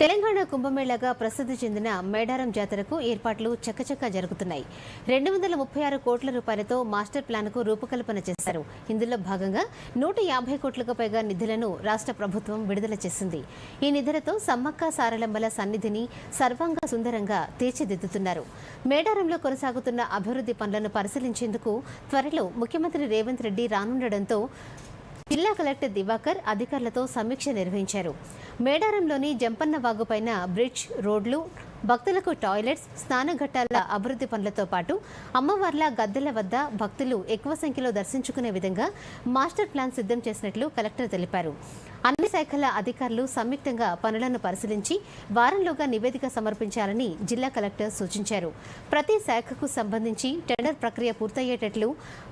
తెలంగాణ కుంభమేళగా ప్రసిద్ధి చెందిన మేడారం జాతరకు ఏర్పాట్లు చక్కచక్క జరుగుతున్నాయి. రెండు వందల ముప్పై ఆరు కోట్ల రూపాయలతో మాస్టర్ ప్లాన్కు రూపకల్పన చేశారు. ఇందులో భాగంగా నూట యాభై కోట్లకు పైగా నిధులను రాష్ట్ర ప్రభుత్వం విడుదల చేసింది. ఈ నిధులతో సమ్మక్క సారలంబల సన్నిధిని సర్వాంగ సుందరంగా తీర్చిదిద్దుతున్నారు. మేడారంలో కొనసాగుతున్న అభివృద్ధి పనులను పరిశీలించేందుకు త్వరలో ముఖ్యమంత్రి రేవంత్ రెడ్డి రానుండడంతో జిల్లా కలెక్టర్ దివాకర్ అధికారులతో సమీక్ష నిర్వహించారు. మేడారంలోని జంపన్న వాగుపైన బ్రిడ్జ్ రోడ్లు భక్తులకు టాయిలెట్స్ స్నానఘట్టాల అభివృద్ధి పనులతో పాటు అమ్మవార్ల గద్దెల వద్ద భక్తులు ఎక్కువ సంఖ్యలో దర్శించుకునే విధంగా మాస్టర్ ప్లాన్ సిద్ధం చేసినట్లు కలెక్టర్ తెలిపారు. శాఖల అధికారులు సంయుక్తంగా పనులను పరిశీలించి వారంలోగా నివేదిక సమర్పించాలని జిల్లా కలెక్టర్ సూచించారు. ప్రతి శాఖకు సంబంధించి టెండర్ ప్రక్రియ పూర్తయ్యేటట్లు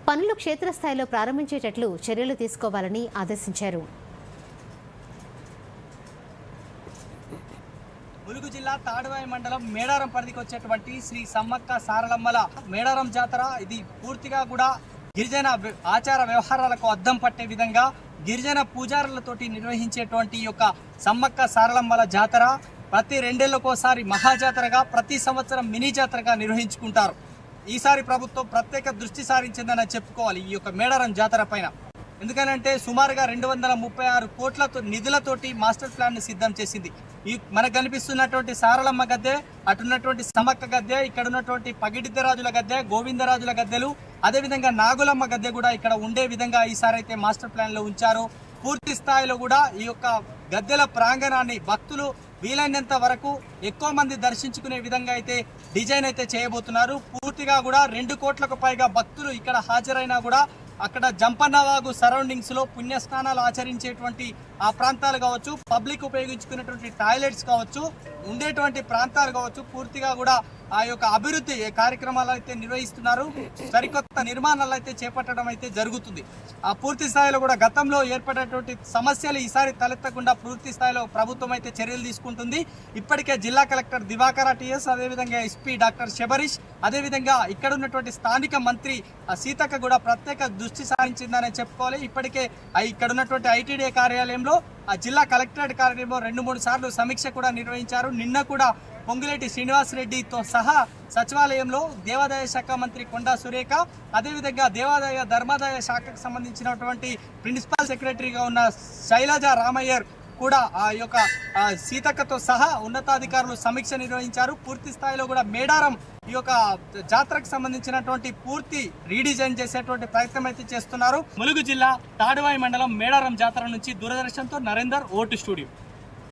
పనులు క్షేత్రస్థాయిలో ప్రారంభించేటట్లు చర్యలు తీసుకోవాలని ఆదేశించారు. ములుగు జిల్లా తాడువాయి మండలం మేడారం పరిధికి వచ్చేటువంటి శ్రీ సమ్మక్క సారలమ్మల మేడారం జాతర ఇది పూర్తిగా కూడా గిరిజన ఆచార వ్యవహారాలకు అద్దం పట్టే విధంగా గిరిజన పూజారులతోటి నిర్వహించేటువంటి యొక్క సమ్మక్క సారలమ్మల జాతర ప్రతి రెండేళ్ళకోసారి మహాజాతరగా ప్రతి సంవత్సరం మినీ జాతరగా నిర్వహించుకుంటారు. ఈసారి ప్రభుత్వం ప్రత్యేక దృష్టి సారించిందని చెప్పుకోవాలి ఈ యొక్క మేడారం జాతర పైన. ఎందుకనంటే సుమారుగా రెండు వందల ముప్పై ఆరు కోట్లతో నిధులతోటి మాస్టర్ ప్లాన్ను సిద్ధం చేసింది. ఈ మనకు కనిపిస్తున్నటువంటి సారలమ్మ గద్దె అటున్నటువంటి సమక్క గద్దె ఇక్కడ ఉన్నటువంటి పగిడిద్దరాజుల గద్దె గోవిందరాజుల గద్దెలు అదేవిధంగా నాగులమ్మ గద్దె కూడా ఇక్కడ ఉండే విధంగా ఈసారి అయితే మాస్టర్ ప్లాన్లో ఉంచారు. పూర్తి స్థాయిలో కూడా ఈ యొక్క గద్దెల ప్రాంగణాన్ని భక్తులు వీలైనంత వరకు ఎక్కువ మంది దర్శించుకునే విధంగా అయితే డిజైన్ అయితే చేయబోతున్నారు. పూర్తిగా కూడా రెండు కోట్లకు పైగా భక్తులు ఇక్కడ హాజరైనా కూడా అక్కడ జంపన్నవాగు సరౌండింగ్స్లో పుణ్యస్నానాలు ఆచరించేటువంటి ఆ ప్రాంతాలు కావచ్చు పబ్లిక్ ఉపయోగించుకునేటువంటి టాయిలెట్స్ కావచ్చు ఉండేటువంటి ప్రాంతాలు కావచ్చు పూర్తిగా కూడా ఆ యొక్క అభివృద్ధి కార్యక్రమాలు అయితే నిర్వహిస్తున్నారు సరికొత్త నిర్మాణాలు అయితే చేపట్టడం అయితే జరుగుతుంది. ఆ పూర్తి స్థాయిలో కూడా గతంలో ఏర్పడినటువంటి సమస్యలు ఈసారి తలెత్తకుండా పూర్తి స్థాయిలో ప్రభుత్వం అయితే చర్యలు తీసుకుంటుంది. ఇప్పటికే జిల్లా కలెక్టర్ దివాకర్ టిఎస్ అదేవిధంగా ఎస్పీ డాక్టర్ శబరీష్ అదేవిధంగా ఇక్కడ ఉన్నటువంటి స్థానిక మంత్రి ఆ సీతక్క కూడా ప్రత్యేక దృష్టి సారించిందని చెప్పుకోవాలి. ఇప్పటికే ఇక్కడ ఉన్నటువంటి ఐటీడీ కార్యాలయంలో ఆ జిల్లా కలెక్టరేట్ కార్యాలయంలో రెండు మూడు సార్లు సమీక్ష కూడా నిర్వహించారు. నిన్న కూడా పొంగులేటి శ్రీనివాస్ రెడ్డితో సహా సచివాలయంలో దేవాదాయ శాఖ మంత్రి కొండా సురేఖ అదేవిధంగా దేవాదాయ ధర్మాదాయ శాఖకు సంబంధించినటువంటి ప్రిన్సిపల్ సెక్రటరీగా ఉన్న శైలజ రామయ్యర్ కూడా ఆ యొక్క సీతక్కతో సహా ఉన్నతాధికారులు సమీక్ష నిర్వహించారు. పూర్తి స్థాయిలో కూడా మేడారం ఈ యొక్క జాతరకు సంబంధించినటువంటి పూర్తి రీడిజైన్ చేసేటువంటి ప్రయత్నం అయితే చేస్తున్నారు. ములుగు జిల్లా తాడువాయి మండలం మేడారం జాతర నుంచి దూరదర్శన్తో నరేందర్ ఓటు స్టూడియో.